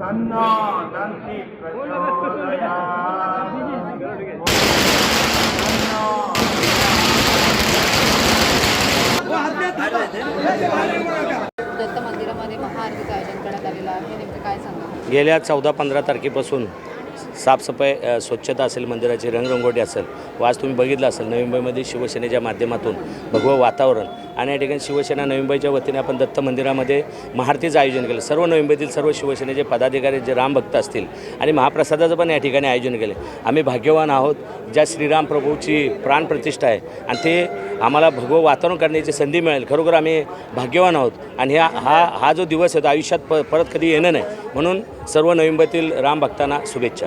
तन्नो दन्ति प्रचोदयात् दत्त मंदिरामध्ये महाआरतीचं आयोजन करण्यात आलेलं आहे नेमकं काय सांगा गेल्या चौदा पंधरा तारखेपासून साफसफाई अ, स्वच्छता असेल मंदिराची रंगरंगोटी असेल व आज तुम्ही बघितलं असेल नवी मुंबईमध्ये शिवसेनेच्या माध्यमातून भगवं वातावरण आणि या ठिकाणी शिवसेना नवी वतीने आपण दत्त मंदिरामध्ये महारतीचं आयोजन केलं. सर्व नवी सर्व शिवसेनेचे पदाधिकारी जे रामभक्त असतील आणि महाप्रसादाचं पण या ठिकाणी आयोजन केले. आम्ही भाग्यवान आहोत. ज्या श्रीराम प्रभूची प्राणप्रतिष्ठा आहे आणि ते आम्हाला भगवं वातावरण करण्याची संधी मिळेल खरोखर आम्ही भाग्यवान आहोत. आणि हा हा हा जो दिवस आहे तो आयुष्यात प परत कधी येणं नाही. म्हणून सर्व नवी राम भक्तांना शुभेच्छा.